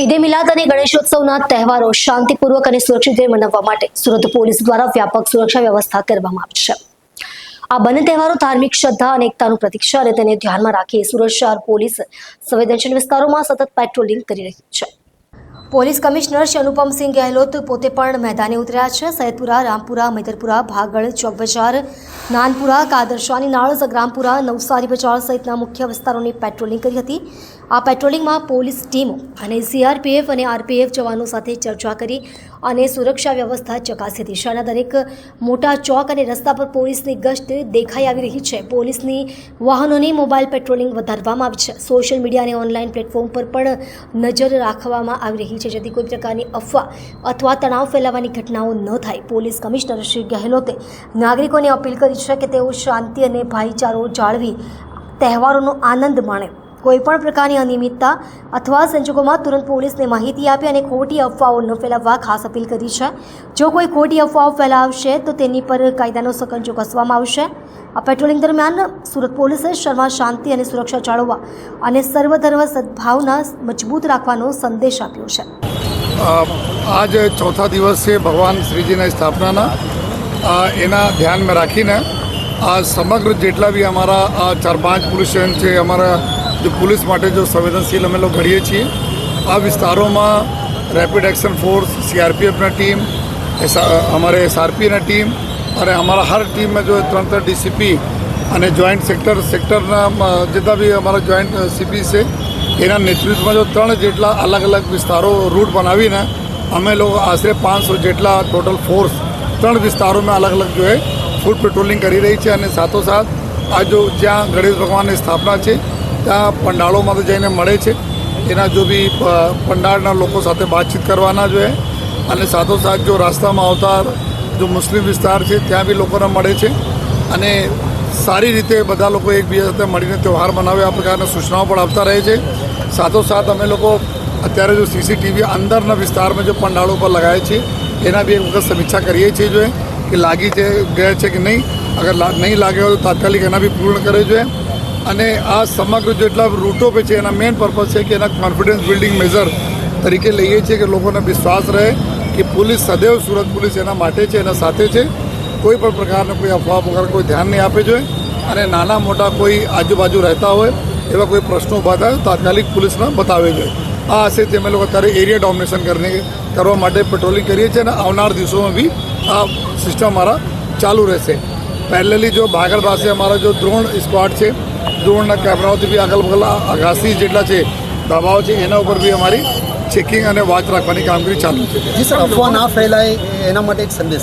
ઈદે મિલાદ અને ગણેશોત્સવના તહેવારો શાંતિપૂર્વક અને સુરક્ષિત રીતે મનાવવા માટે સુરત પોલીસ દ્વારા વ્યાપક સુરક્ષા વ્યવસ્થા કરવામાં આવી છે. આ બંને તહેવારો ધાર્મિક શ્રદ્ધા અને એકતાનું પ્રતીક છે અને તેને ધ્યાનમાં રાખી સુરત શહેર પોલીસ સંવેદનશીલ વિસ્તારોમાં સતત પેટ્રોલિંગ કરી રહી છે. પોલીસ કમિશનર શ્રી અનુપમસિંહ ગહેલોત પોતે પણ મેદાને ઉતર્યા છે. સૈદપુરા રામપુરા, મૈદરપુરા, ભાગળ ચોક બજાર નાનપુરા, કાદરશાની નાળ, સગ્રામપુરા, નવસારી બજાર સહિતના મુખ્ય વિસ્તારોની પેટ્રોલિંગ કરી હતી. આ પેટ્રોલિંગમાં પોલીસ ટીમો અને સીઆરપીએફ અને આરપીએફ જવાનો સાથે ચર્ચા કરી. અને સુરક્ષા વ્યવસ્થા ચકાસી. હતી શહેરના દરેક મોટા ચોક અને રસ્તા પર પોલીસની ગશ્ત દેખાઈ આવી રહી છે. પોલીસની વાહનોની મોબાઈલ પેટ્રોલિંગ વધારવામાં આવી છે. સોશિયલ મીડિયા અને ઓનલાઈન પ્લેટફોર્મ પર પણ નજર રાખવામાં આવી રહી છે. જેથી કોઈ પ્રકારની અફવા અથવા તણાવ ફેલાવાની ઘટનાઓ ન થાય. પોલીસ કમિશનર શ્રી ગહેલોતે નાગરિકોને અપીલ કરી છે કે તેઓ શાંતિ અને ભાઈચારો જાળવી તહેવારોનો આનંદ માણે. કોઈ પણ પ્રકારની અનિયમિતતા અથવા સંજોગોમાં તુરંત પોલીસને માહિતી આપી અને ખોટી અફવાઓ ન ફેલાવવા ખાસ અપીલ કરી છે. જો કોઈ ખોટી અફવાઓ ફેલાવશે, તો તેની પર કાયદાનો સકંજો કસવામાં આવશે. આ પેટ્રોલિંગ દરમિયાન સુરત પોલીસે શર્મા શાંતિ અને સુરક્ષા જાળવવા અને સર્વધર્મ સદભાવના મજબૂત રાખવાનો સંદેશ આપ્યો છે. આજે ચોથા દિવસ ભગવાન શ્રીજીના સ્થાપનાના એના ધ્યાનમાં રાખીને આ સમગ્ર જેટલા બી અમારા ચાર પાંચ પોલીસ સ્ટેશન છે, અમારા જો પોલીસ માટે જો સંવેદનશીલ અમે લોકો ઘડીએ છીએ, આ વિસ્તારોમાં રેપિડ એક્શન ફોર્સ સીઆરપીએફના ટીમ અમારે એસઆરપીના ટીમ અને અમારા હર ટીમમાં જો ત્રણ ત્રણ ડીસીપી અને જોઈન્ટ સેક્ટર સેક્ટરના જેટલા બી અમારા જોઈન્ટ સીપી છે, એના નેતૃત્વમાં જો ત્રણ જેટલા અલગ અલગ વિસ્તારો રૂટ બનાવીને અમે લોકો આશરે પાંચસો જેટલા ટોટલ ફોર્સ ત્રણ વિસ્તારોમાં અલગ અલગ જો ફૂડ પેટ્રોલિંગ કરી રહી છે અને સાથોસાથ આ જો જ્યાં ગણેશ ભગવાનની સ્થાપના છે ત્યાં પંડાળોમાં તો જઈને મળે છે. એના જો બી પંડાળના લોકો સાથે વાતચીત કરવાના જોઈએ અને સાથોસાથ જો રાસ્તામાં આવતા જો મુસ્લિમ વિસ્તાર છે, ત્યાં બી લોકોને મળે છે. અને સારી રીતે બધા લોકો એકબીજા સાથે મળીને તહેવાર મનાવે, આ પ્રકારના સૂચનાઓ પણ આપતા રહે છે. સાથોસાથ અમે લોકો અત્યારે જો સીસીટીવી અંદરના વિસ્તારમાં જો પંડાળો પર લગાવે છે, એના બી એક વખત સમીક્ષા કરીએ છીએ જોઈએ કે લાગી છે, ગયા છે કે નહીં. અગર નહીં લાગ્યો હોય તો તાત્કાલિક એના બી પૂર્ણ કરે જોઈએ. અને આ સમગ્ર જેટલા રૂટો પે છે, એના મેઇન પર્પઝ છે કે એના કોન્ફિડન્સ બિલ્ડિંગ મેઝર તરીકે લઈએ છીએ કે લોકોને વિશ્વાસ રહે કે પોલીસ સદૈવ સુરત પોલીસ એના માટે છે, એના સાથે છે. કોઈ પણ પ્રકારનો કોઈ અફવા વગર કોઈ ધ્યાન નહીં આપે જોઈએ. અને નાના મોટા કોઈ આજુબાજુ રહેતા હોય એવા કોઈ પ્રશ્નો ઊભા થાય તાત્કાલિક પોલીસને બતાવે જોઈએ આ આશયથી અમે લોકો અત્યારે એરિયા ડોમિનેશન કરીને કરવા માટે પેટ્રોલિંગ કરીએ છીએ અને આવનાર દિવસોમાં બી આ સિસ્ટમ અમારા ચાલુ રહેશે. પહેલેલી જો ભાગળ પાસે અમારા જો દ્રોણ સ્ક્વોડ છે દ્રોણના કેમેરાઓથી બી આગળ બગલ અગાસી જેટલા છે દબાવ છે, એના ઉપર બી અમારી ચેકિંગ અને વાચ રાખવાની કામગીરી ચાલુ છે. જી સર અફવા ના ફેલાય, એના માટે એક સંદેશ